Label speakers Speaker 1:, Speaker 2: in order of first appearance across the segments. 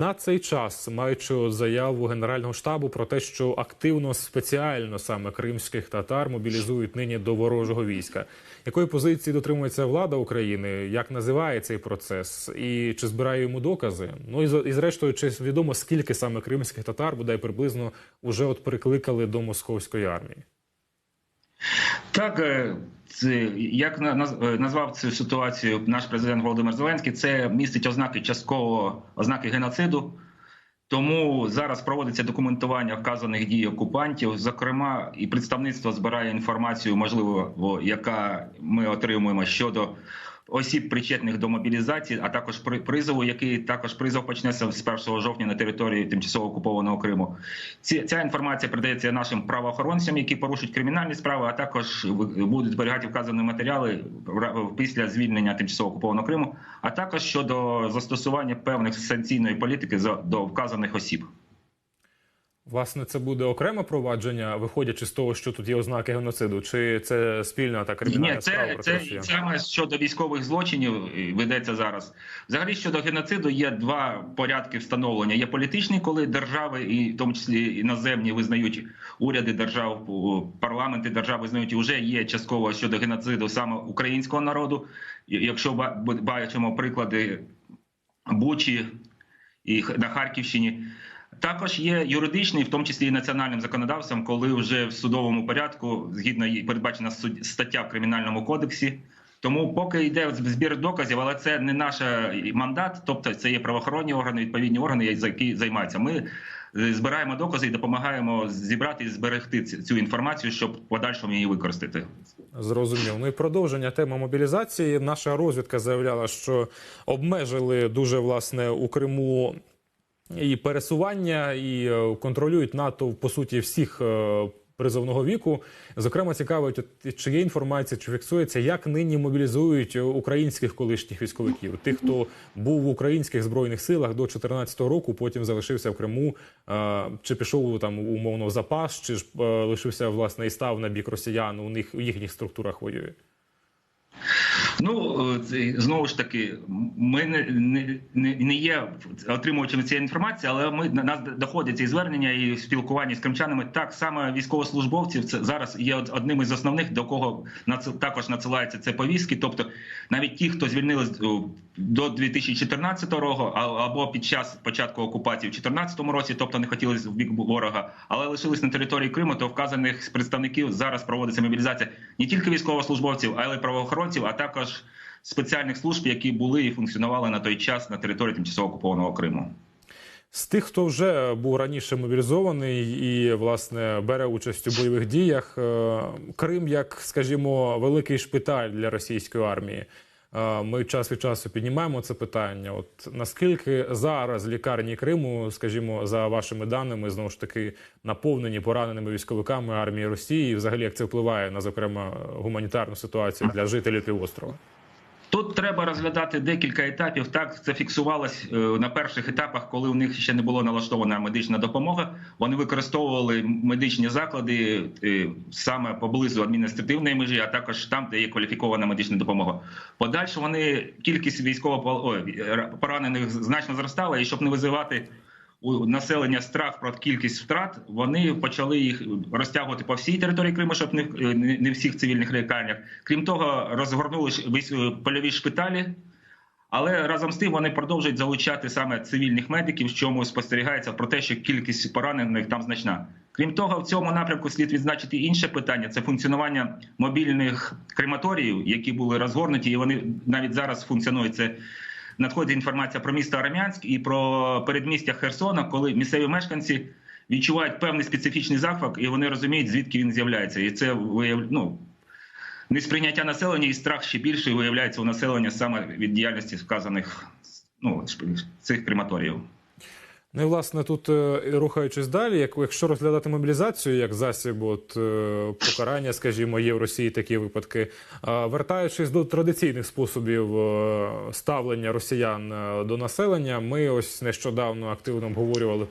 Speaker 1: На цей час, маючи заяву Генерального штабу про те, що активно спеціально саме кримських татар мобілізують нині до ворожого війська, якої позиції дотримується влада України? Як називає цей процес, і чи збирає йому докази? Ну і і зрештою, чи відомо скільки саме кримських татар бодай приблизно уже от прикликали до московської армії?
Speaker 2: Так, е, це як е, назвав цю ситуацію наш президент Володимир Зеленський, це містить ознаки частково ознаки геноциду. Тому зараз проводиться документування вказаних дій окупантів. Зокрема, і представництво збирає інформацію, можливо, яка ми отримуємо щодо осіб, причетних до мобілізації, а також при- призову, який також призов почнеться з 1 жовтня на території тимчасово окупованого Криму. Ці, ця інформація передається нашим правоохоронцям, які порушують кримінальні справи, а також будуть зберігати вказані матеріали після звільнення тимчасово окупованого Криму, а також щодо застосування певних санкційної політики до вказаних осіб.
Speaker 1: Власне, це буде окреме провадження, виходячи з того, що тут є ознаки геноциду, чи це спільна та кримінальна
Speaker 2: Ні,
Speaker 1: справа
Speaker 2: це, це саме щодо військових злочинів ведеться зараз. Взагалі щодо геноциду є два порядки встановлення. Є політичний, коли держави, і в тому числі іноземні, визнають уряди держав, парламенти держав визнають вже є частково щодо геноциду саме українського народу. Якщо бачимо приклади Бучі і на Харківщині. Також є юридичний, в тому числі і національним законодавством, коли вже в судовому порядку, згідно її передбачена стаття в кримінальному кодексі. Тому поки йде збір доказів, але це не наш е, мандат, тобто це є правоохоронні органи, відповідні органи, які займаються. Ми е, збираємо докази і допомагаємо зібрати і зберегти цю інформацію, щоб в подальшому її використати.
Speaker 1: Зрозумів. Ну і продовження теми мобілізації. Наша розвідка заявляла, що обмежили дуже власне у Криму і пересування, і е, контролюють НАТО по суті всіх е, призовного віку. Зокрема, цікавить, чи є інформація, чи фіксується, як нині мобілізують українських колишніх військовиків, тих, хто був в українських збройних силах до 2014 року, потім залишився в Криму, е, чи пішов там умовно в запас, чи ж е, лишився власне і став на бік росіян у них у їхніх структурах воює.
Speaker 2: Ну е, знову ж таки, ми не, не, не є отримувачами цієї інформації, але ми на нас доходять ці звернення і спілкування з кримчанами. Так саме військовослужбовців це зараз є одним із основних, до кого також надсилаються це повістки. Тобто навіть ті, хто звільнились о, до 2014 року, або під час початку окупації в 2014 році, тобто не хотіли в бік ворога, але лишились на території Криму, то вказаних представників зараз проводиться мобілізація не тільки військовослужбовців, але й правоохоронців, а також спеціальних служб, які були і функціонували на той час на території тимчасово окупованого Криму.
Speaker 1: З тих, хто вже був раніше мобілізований і власне бере участь у бойових діях, е, Крим, як скажімо, великий шпиталь для російської армії. Е, Ми час від часу піднімаємо це питання. От наскільки зараз лікарні Криму, скажімо, за вашими даними, знову ж таки наповнені пораненими військовиками армії Росії, і взагалі як це впливає на зокрема гуманітарну ситуацію для жителів півострова?
Speaker 2: Тут треба розглядати декілька етапів. Так це фіксувалось е, на перших етапах, коли у них ще не було налаштована медична допомога. Вони використовували медичні заклади е, саме поблизу адміністративної межі, а також там, де є кваліфікована медична допомога. Подальше вони кількість військово ой, поранених значно зростала, і щоб не визивати у населення страх про кількість втрат, вони почали їх розтягувати по всій території Криму, щоб не не- всіх цивільних лікарнях. Крім того, розгорнули ж польові шпиталі. Але разом з тим вони продовжують залучати саме цивільних медиків, чому спостерігається про те, що кількість поранених там значна. Крім того, в цьому напрямку слід відзначити інше питання: це функціонування мобільних крематоріїв, які були розгорнуті, і вони навіть зараз функціонують. Це надходить інформація про місто Армянськ і про передмістя Херсона, коли місцеві мешканці відчувають певний специфічний захват, і вони розуміють, звідки він з'являється. І це ну, несприйняття населення і страх ще більше виявляється у населення саме від діяльності вказаних ну, цих крематоріїв.
Speaker 1: Ну і власне тут е, рухаючись далі, як якщо розглядати мобілізацію як засіб от е, покарання, скажімо, є в Росії такі випадки. Вертаючись до традиційних способів е, ставлення росіян до населення, ми ось нещодавно активно обговорювали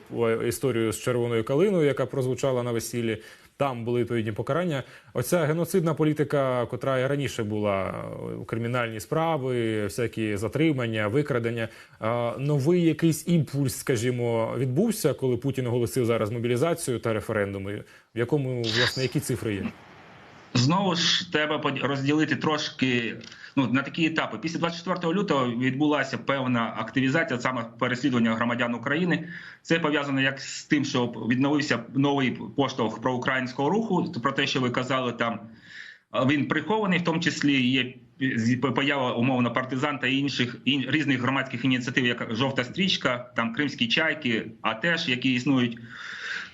Speaker 1: історію з червоною калиною, яка прозвучала на весіллі. Там були відповідні покарання. Оця геноцидна політика, котра і раніше була е, кримінальні справи, всякі затримання, викрадення. е, Новий якийсь імпульс, скажімо, відбувся, коли Путін оголосив зараз мобілізацію та референдуми. В якому власне які цифри є?
Speaker 2: Знову ж треба розділити трошки ну, на такі етапи. Після 24 лютого відбулася певна активізація саме переслідування громадян України. Це пов'язано як з тим, що відновився новий поштовх проукраїнського руху. Про те, що ви казали, там він прихований, в тому числі є поява умовно партизан та інших ін, різних громадських ініціатив, як жовта стрічка, там кримські чайки, а теж які існують.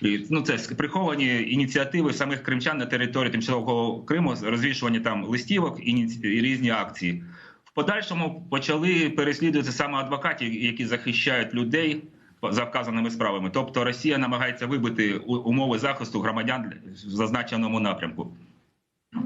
Speaker 2: І, Ну, це приховані ініціативи самих кримчан на території тимчасового Криму, розвішування там листівок і різні акції. В подальшому почали переслідувати саме адвокатів, які захищають людей за вказаними справами. Тобто Росія намагається вибити умови захисту громадян в зазначеному напрямку.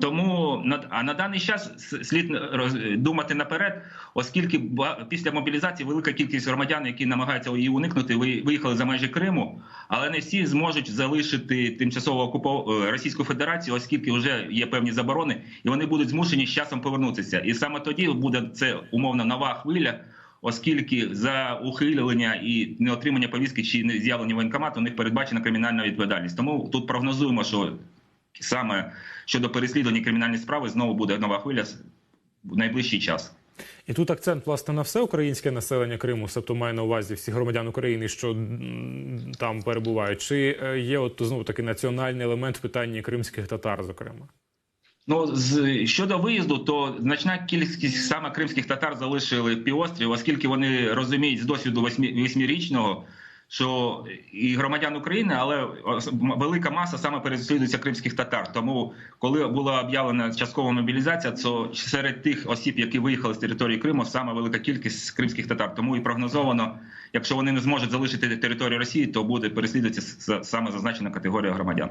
Speaker 2: Тому на на даний час слід роз- думати наперед, оскільки після мобілізації велика кількість громадян, які намагаються її уникнути, ви- виїхали за межі Криму, але не всі зможуть залишити тимчасово окупов... е, Російську Федерацію, оскільки вже є певні заборони, і вони будуть змушені з часом повернутися. І саме тоді буде це умовно нова хвиля. Оскільки за ухилення і неотримання повістки чи не з'явлення воєнкомату у них передбачена кримінальна відповідальність. Тому тут прогнозуємо, що саме щодо переслідування кримінальної справи знову буде нова хвиля в найближчий час.
Speaker 1: І тут акцент власне на все українське населення Криму, тобто має на увазі всіх громадян України, що там перебувають. Чи е, є от знову таки національний елемент в питанні кримських татар, зокрема?
Speaker 2: Ну з щодо виїзду, то значна кількість саме кримських татар залишили півострів, оскільки вони розуміють з досвіду восьмирічного, що і громадян України, але велика маса саме переслідується кримських татар. Тому, коли була об'явлена часткова мобілізація, то серед тих осіб, які виїхали з території Криму, саме велика кількість кримських татар. Тому і прогнозовано, якщо вони не зможуть залишити територію Росії, то буде переслідуватися саме зазначена категорія громадян.